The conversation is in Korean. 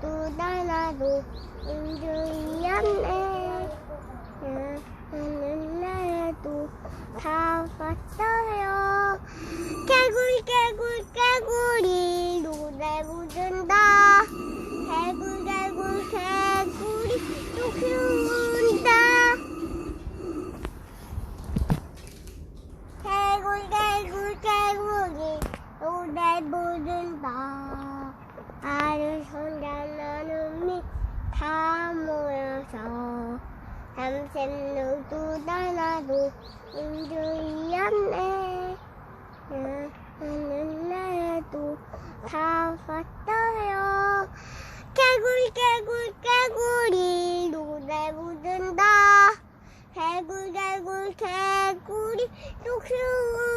누구 달아도 인주이 않네 하는 날에도 다 왔어요. 개굴 개굴 개굴이 노래 부른다 개굴 개굴 개굴이 또 키운다 개굴 개굴 개굴이 노래 부른다 아를 손자나는 미다 모여서 밤샘 누구 달아도 인주이 않네. 하는 날에도 다 왔어요. 개굴 개굴 개굴이 노래 부른다. 개굴 개굴이 또 키운다